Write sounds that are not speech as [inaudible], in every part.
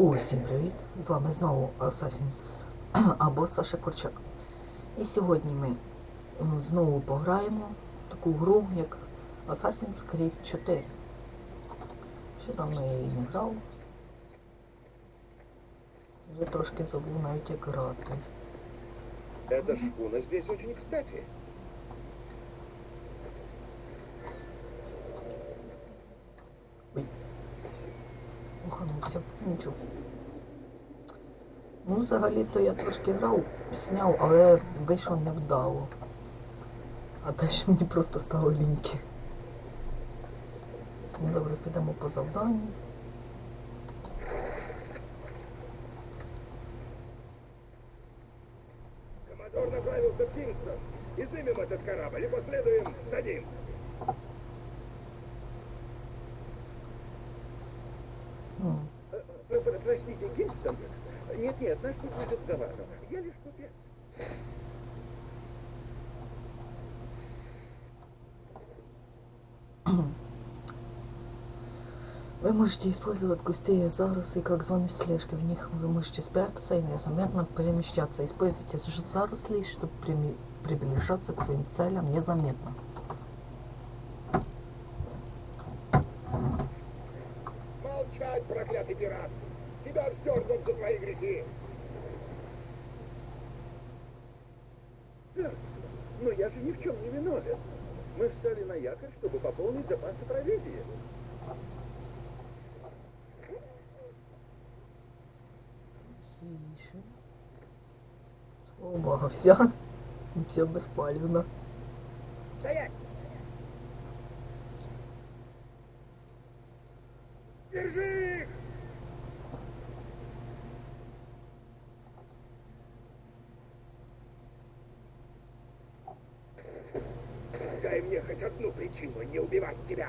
Усім привіт! З вами знову Assassin's або Саша Корчак. І сьогодні ми знову пограємо в таку гру, як Assassin's Creed 4. Ще давно я її не грав. Вже трошки забув навіть як грати. Эта шхуна здесь очень кстати. Нічого. Ну, взагалі-то я трошки грав, зняв, але вийшло невдало. А далі мені просто стало ліньки. Ну, добре, підемо по завданню. Коммодор направился в Кингстон. Изымем этот корабль и последуем за ним. Нет-нет, наш путь будет вами. Я лишь купец. Вы можете использовать густые заросли как зоны слежки. В них вы можете спрятаться и незаметно перемещаться. Используйте заросли, чтобы приближаться к своим целям незаметно. Молчать, проклятый пират! Тебя вздернут за твои грехи! Сэр, но я же ни в чем не виновен. Мы встали на якорь, чтобы пополнить запасы провизии. Слава богу, все. Все беспалевно. Стоять! Держи их! Дай мне хоть одну причину не убивать тебя.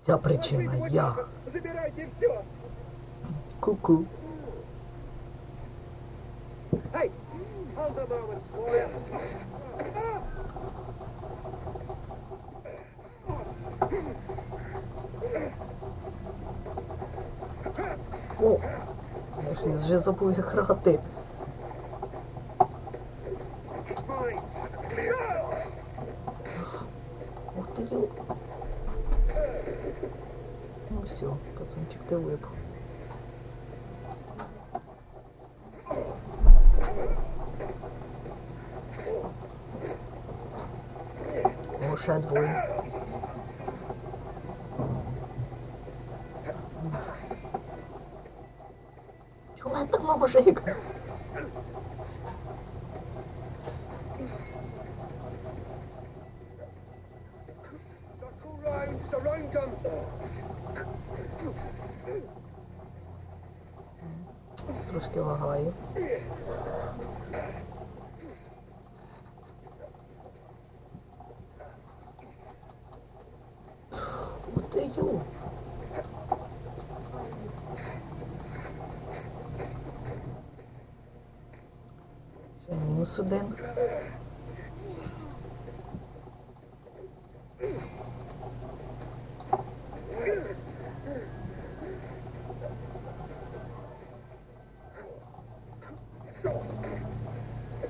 Вся причина Возьмите я. Забирайте все. Ку-ку. О! Я ж вже забув як грати. Ой. Ух ти ёлки. Ну все, пацанчик, ти випав. О, ще двоє. Чому я так мало жик? Трошки лагаю.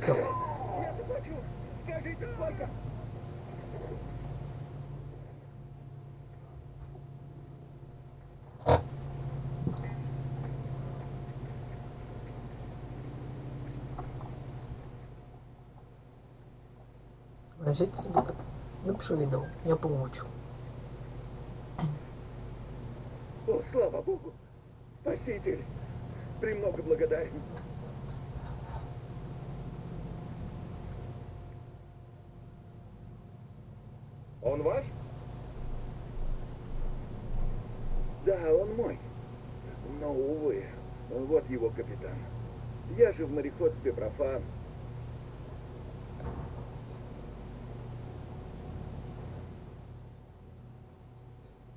Сколько? Лежить собі так. Ну, що я помовчу. О, слава Богу! Спаситель! Премного благодарен. Он ваш? Да, он мой. Но, увы, вот его капитан. Я же в мореходстве профан.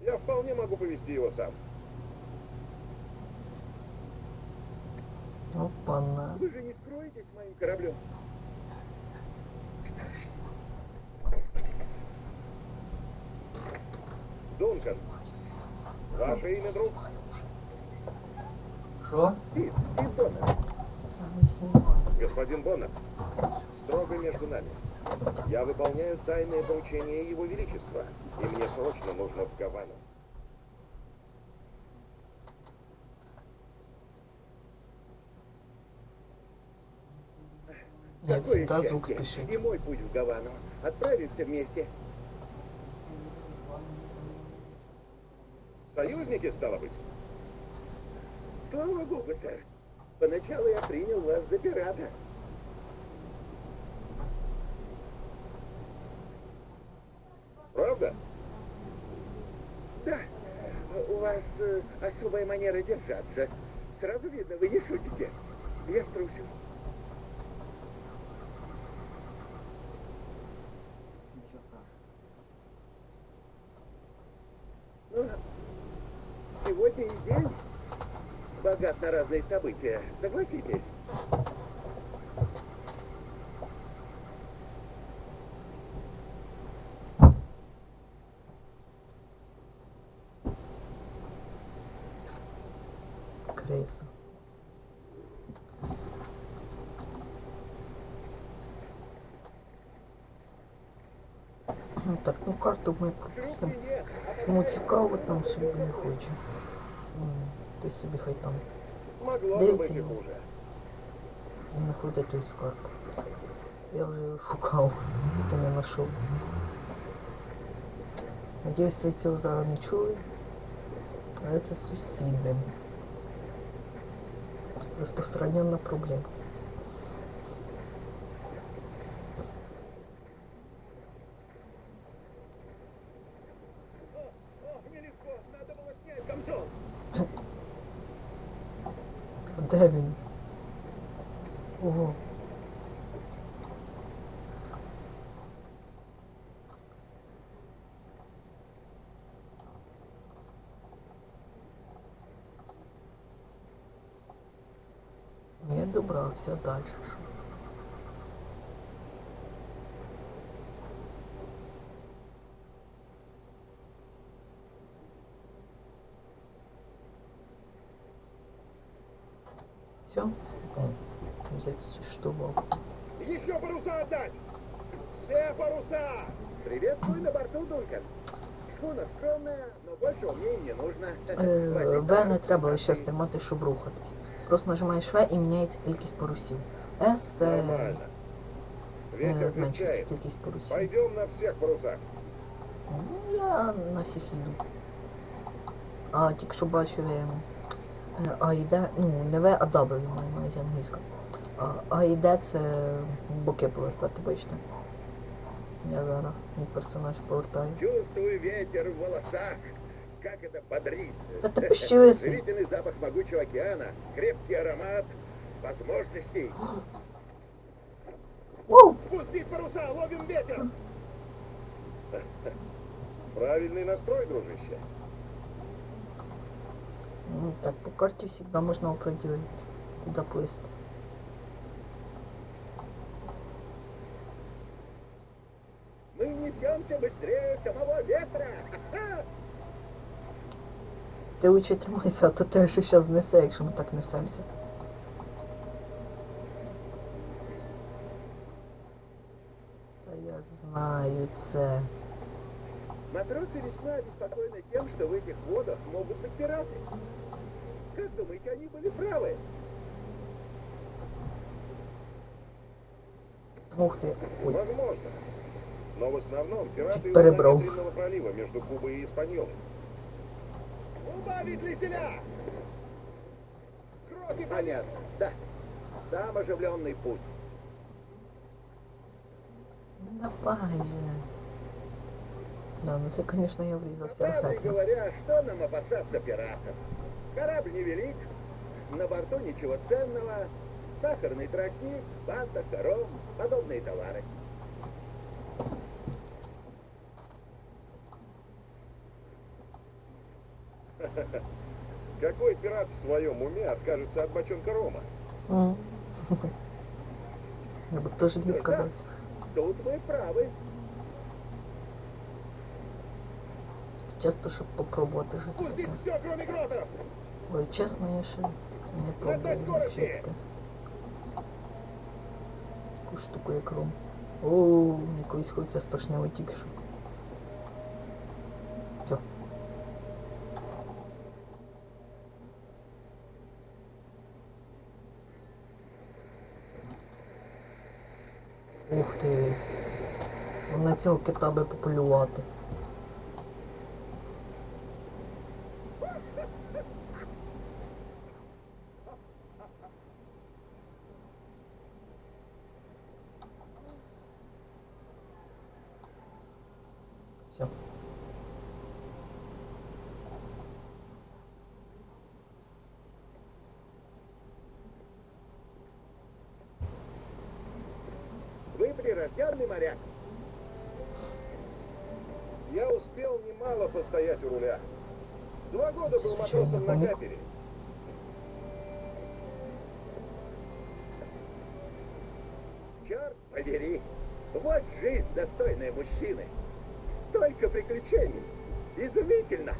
Я вполне могу повести его сам. Опа-на. Вы же не скроетесь моим кораблем? Дункан, ваш Ваше имя, друг? Що? Стив, Стив знімаю. Господин Боннер, строго между нами. Я выполняю тайное поручение Его Величества, и мне срочно нужно в Гавану. Я всегда звук спешит. И мой путь в Гавану. Отправимся вместе. Союзники, стало быть? Слава богу, сэр. Поначалу я принял вас за пирата. Правда? Да, у вас э, особая манера держаться. Сразу видно, вы не шутите. Я струсил. Ну, сегодня и день богат на разные события, согласитесь? Криса. Ну, Так, ну карту ми пропустимо. Кому цікаво, там собі не хоче Ну, Ти собі хай там Могло бы Дивіться, быть и ну. хуже. не знаходить той скарб. Я вже його шукав, тільки не знайшов. Надіюсь, ви цього зараз не чули. Але це сусіди. Розпространена проблема. Добрався далі. що? Все? Взять штурвал. Еще паруса отдать! Все паруса! Приветствую на борту, Дункан. Шхуна скромная, но больше и не нужно. Товар не треба ты. стримати, щоб рухатись. Просто нажимаєш В і міняється кількість парусів. С це е, зменшується кількість парусів. Пойдем на всех парусах. Ну, я на всіх їду. А тільки що бачив е, А йде, ну не В, а W маю на англійська. А, а йде це боки повертати, бачите. Я зараз мій персонаж повертаю. Чувствую ветер в волосах. Как это бодрит. Ти пищевиси. Живительный запах могучего океана, крепкий аромат возможностей. Спустить паруса, ловим ветер! Правильный настрой, дружище. Ну, так, по карте всегда можно определить, куда плыть. Мы несемся быстрее самого ветра. Ти лучше тримайся, а то те, що зараз знесе, якщо ми так несемося. Та я знаю це. Матросы весьма обеспокоены тем, что в этих водах могут быть пираты. Как думаете, они были правы? Ух ти. Ой, Возможно. Но в основном пираты у Перебрал. пролива между Кубой и Испаньолой. Убавить веселя! Кроки понятно, да. Там оживленный путь. давай же. Да, ну це, звісно, я По правде ефектно. говоря, что нам опасаться пиратов? Корабль невелик, на борту ничего ценного, сахарный тростник, вата, кором, подобные товары. [laughs] Какой пират в своем уме откажется от бочонка рома? М. Я бы тоже не отказався. Тут вы правы. Часто, щоб попробувати щось Пустить таке. все, кроме гротов! Ой, чесно, я ще не пробував скорості! взагалі таке. Таку штуку як ром. О, якийсь хочеться страшного тільки що. Цього кита би пополювати. Все. Вы прирожденный моряк. Я успел немало постоять у руля. Два года был матросом на капере. Черт подери! Вот жизнь, достойная мужчины. Столько приключений. Изумительно.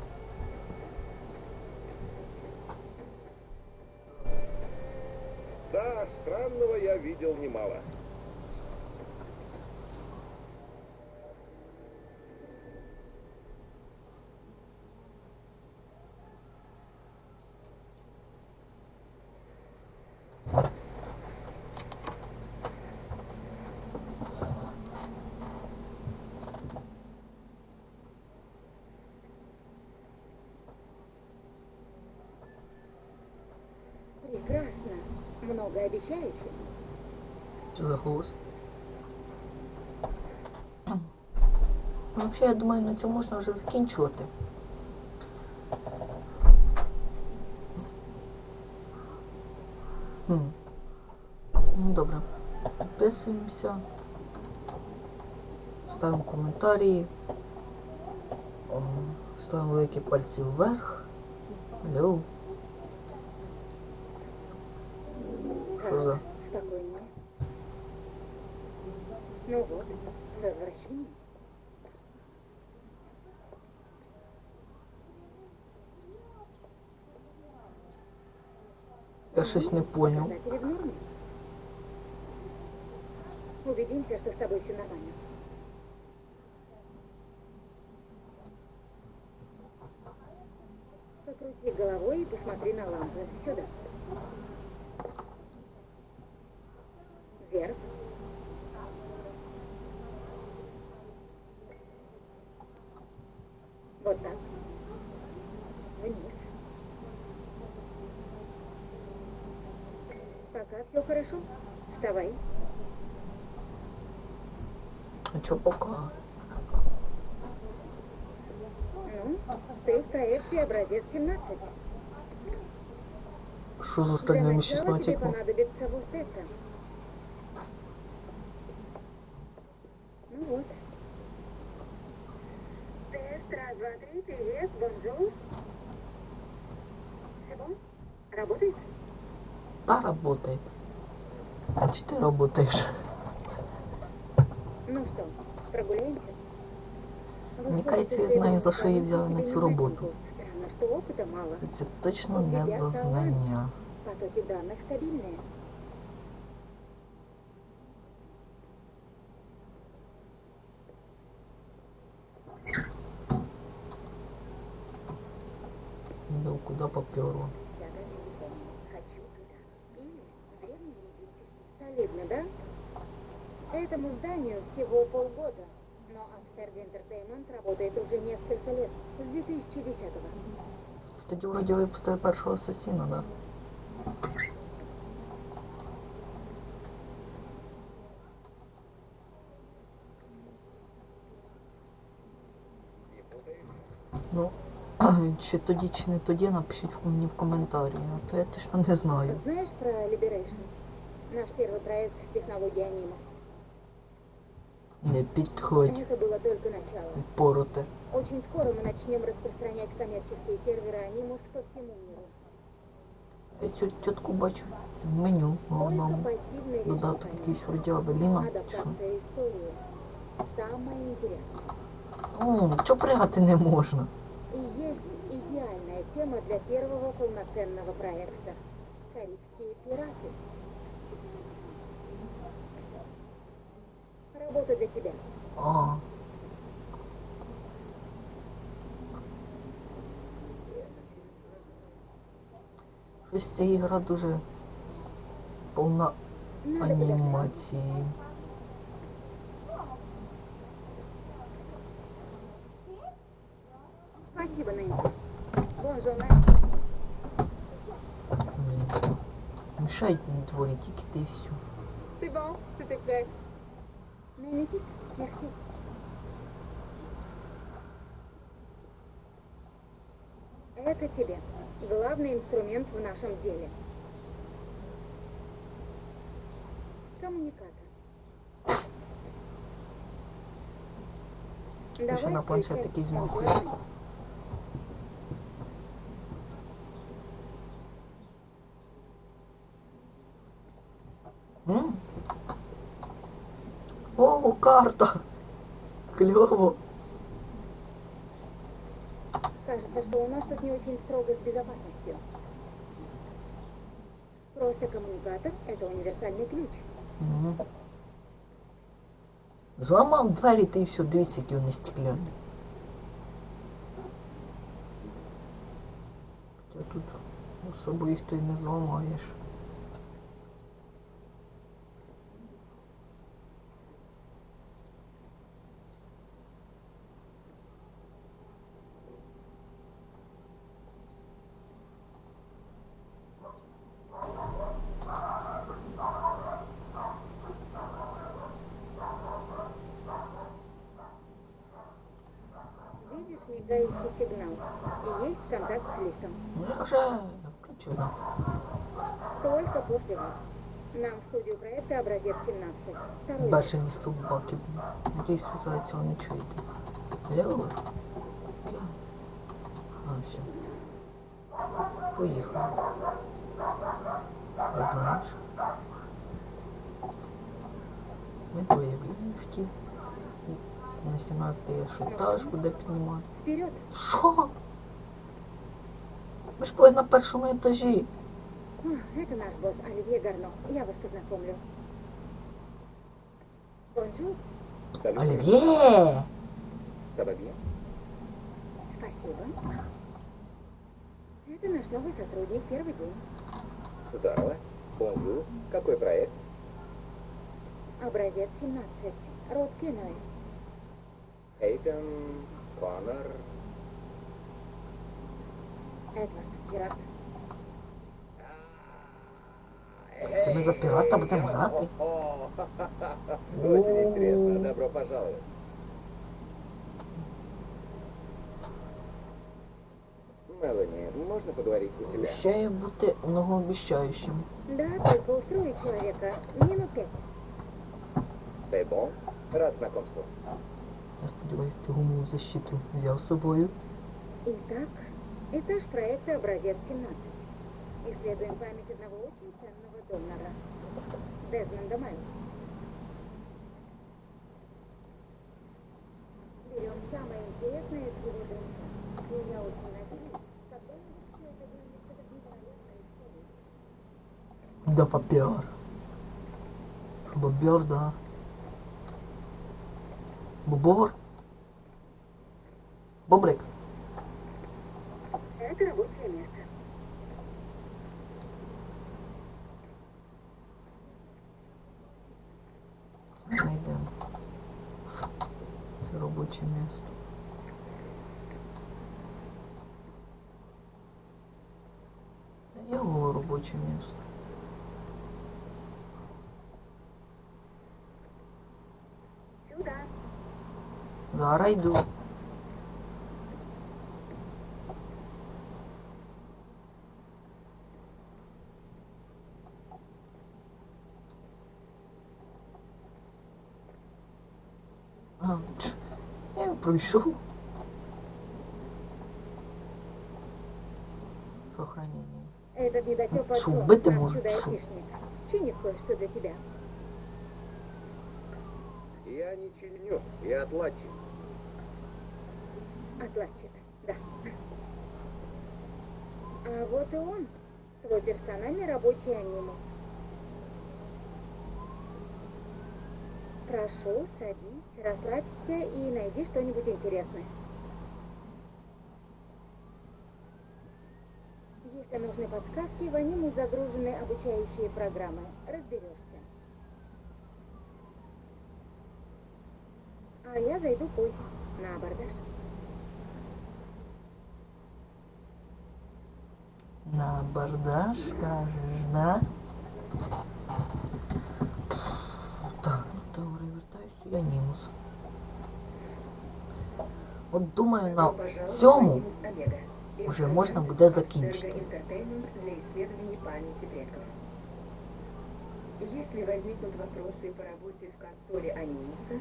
Да, странного я видел немало. Многообещающе. Що за голос? Взагалі, я думаю, на цьому можна вже закінчувати. Ну добре. Підписуємося. Ставимо коментарі. Ставимо великі пальці вверх. Алло. Ну вот, с возвращением. Я щось не понял. Убедимся, что с тобой все нормально. Покрути головой и посмотри на лампы. Сюда. Вверх. Вот так. Вниз. Пока все хорошо. Вставай. А чо пока? Ну, ты в проекте образец 17. Що з Для остальними начала тебе 16? понадобится вот это. Ну вот. Тест, раз, два, три, привет, бонжур. Чего? Работает? Та работает. А чи ти работаєш? Ну что, прогуляемся? Мне кажется, я знаю, за что я взял на цю роботу. Странно, что опыта мало. І це точно не за знання. Потоки данных стабильные. Ну, куди поперло? Я даже не помню. Хочу туда. Или в Древний Египет. Солидно, да? Этому зданию всего полгода. Но Амстерди Entertainment работает уже несколько лет. С 2010-го. Це тоді вроді випустили першого асасіна, да? Ну, чи тоді, чи не тоді, напишіть мені в коментарі, а то я точно не знаю. Знаешь про Liberation? Наш первый проект с технологией анима. Не підходь, Это было только начало. пороте. Очень скоро мы начнем распространять коммерческие серверы анимус по всему миру. Я цю тітку бачу в меню Только головному. пассивный режим Додаток анима. якийсь вроді Авеліна. Чи що? Адаптация истории. Самое интересное. О, чого пригати не можна? тема для первого полноценного проекта. Карибские пираты. Работа для тебя. А. Щось ця ігра дуже повна Надо подождать. анімації. Спасибо, Нэнси. Бонжур, Нэнси. Блін. Мішають на дворі тільки ти і все. C'est bon, c'était prêt. Magnifique, merci. Это тебе. Главный инструмент в нашем деле. Коммуникатор. Еще на планшет такие звуки. карта! Клево! Кажется, что у нас тут не очень строго с безопасностью. Просто коммуникатор – это универсальный ключ. Мгм. Зламав двері, ти і все, дивіться, які вони стекляні. Хоча тут особо їх то й не зламаєш. Видишь мигающий сигнал? И есть контакт с лифтом. Ну я вже включила. Только после вас. Нам в студию проекта образец 17. Второй. Бешені собаки. блін. Якийсь фізається, вони чуєте. Лево? А, все. Поїхали. А знаєш? Ми двоє в ліфті. На 17 етаж буде піднімати. Вперед! Що? Ми ж були на першому етажі. О, это наш босс Оливье Гарно. Я вас познакомлю. Бонжур. Салют. Олів'є! Сабадье? Спасибо. Это наш новый сотрудник, первый день. Здорово. Бонжур. Какой проект? Образец 17. Род Кеной. Хейтон, Коннор. Эдвард, пират. Це ми за пірата будемо грати? О, Очень интересно. Добро пожаловать. Мелани, можно поговорить у тебя? Обіцяє бути многообіцяючим. Да, только устроить человека минут пять. C'est bon? Рад знакомству. Я сподіваюся, ти гумову защиту взяв з собою. Итак, этаж проекта образец 17. Исследуем память одного очень ценного донора. Дезмонда Майлз. Берем самое интересное из его ДНК. И я очень надеюсь, все это невероятная история. Да попер. Бобер, да. Бобор. Бобрик. Это рабочее место. Знайдемо. Це робоче місто. Це його робоче місто. Сюда. Зараз йду. А, тch, я пройшов. Сохранение. Этот быть-то наш может, чудо-айтишник, чинит кое-что для тебя. Я не чиню, я отладчик. Отладчик, да. А вот и он, твой персональный рабочий анимус. Прошу, садись, расслабься и найди что-нибудь интересное. Если нужны подсказки, в аниму загружены обучающие программы. Разберешься. А я зайду позже, на абордаж. На абордаж, скажеш, да? Так, ну добре, вертаюся я Німус. От думаю, на цьому вже можна буде закінчити. Для исследований. Если возникнут вопросы по работе в конторе Анимуса,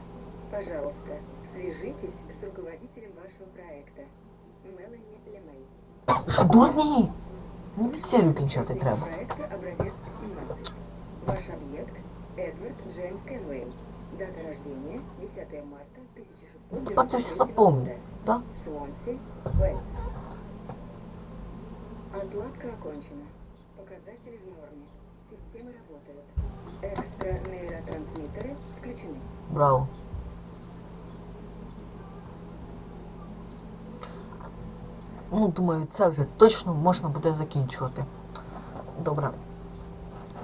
пожалуйста, свяжитесь с руководителем вашего проекта, Мелани Лемей. Що дурні? Ну тут серію кінчати треба. Проекта образец 17. Ваш объект Эдвард Джеймс Кенвей. Дата рождения 10 марта 1693 Та це все запомню, так? Суонси, Уэльс. Отладка окончена. Показатели в норме. Системы работают. Экстра-нейротрансмиттеры включены. Браво. Ну, думаю, це вже точно можна буде закінчувати. Добре.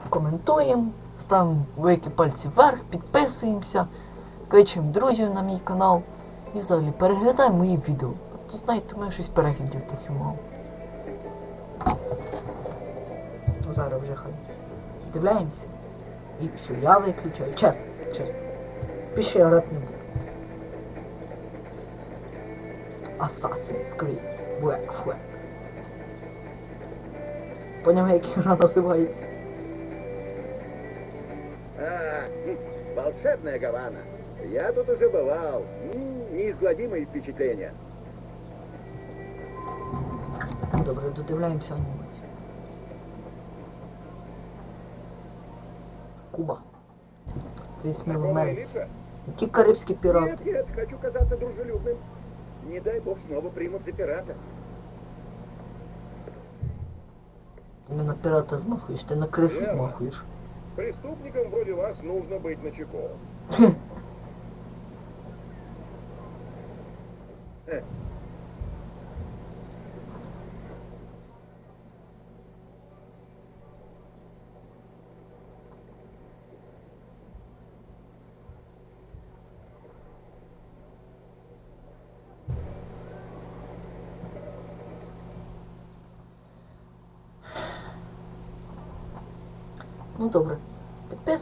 Коментуємо, ставимо великі пальці вверх, підписуємося, кличемо друзів на мій канал і взагалі переглядаємо мої відео. А То знаєте, у мене щось переглядів трохи мало. То зараз вже хай. Дивляємося. І все, я виключаю. Чесно, чесно. Більше я грати не буду. Assassin's Creed Black Flag. Поняв, як гра називається? А, хм, волшебная Гавана. Я тут уже бывал. М, Неизгладимые впечатления. Добре, додивляємося анімацію. Куба. Ти в Знакомые Америці. лица? Які карибські Нет, пірати? нет, хочу казаться дружелюбным. Не дай бог снова примут за пирата. Ти не на пірата змахуєш, ти на крису Вірно. змахуєш. Преступникам вроде вас нужно быть начеку. [laughs]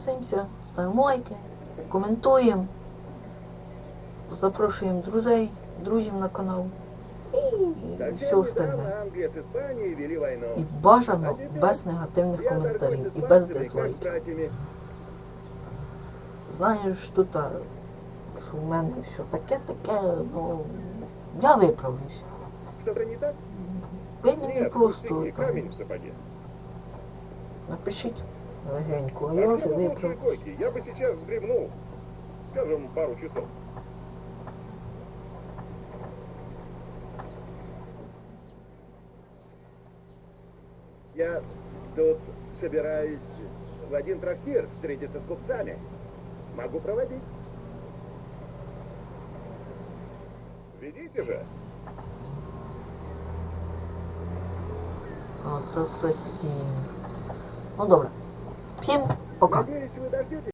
тусимося, ставимо лайки, коментуємо, запрошуємо друзей, друзів на канал і все остальне. І бажано без негативних коментарів і без дизлайків. Знаєш, тут, що в мене все таке-таке, ну я виправлюсь. Ви мені просто там, напишіть. Легенько, а А я где вже вы лучшие виправлюсь. койки? Я бы сейчас вздремнул. Скажем, пару часов. Я тут собираюсь в один трактир встретиться с купцами. Могу проводить. Ведите же. От асасін. Ну добре. Всім пока.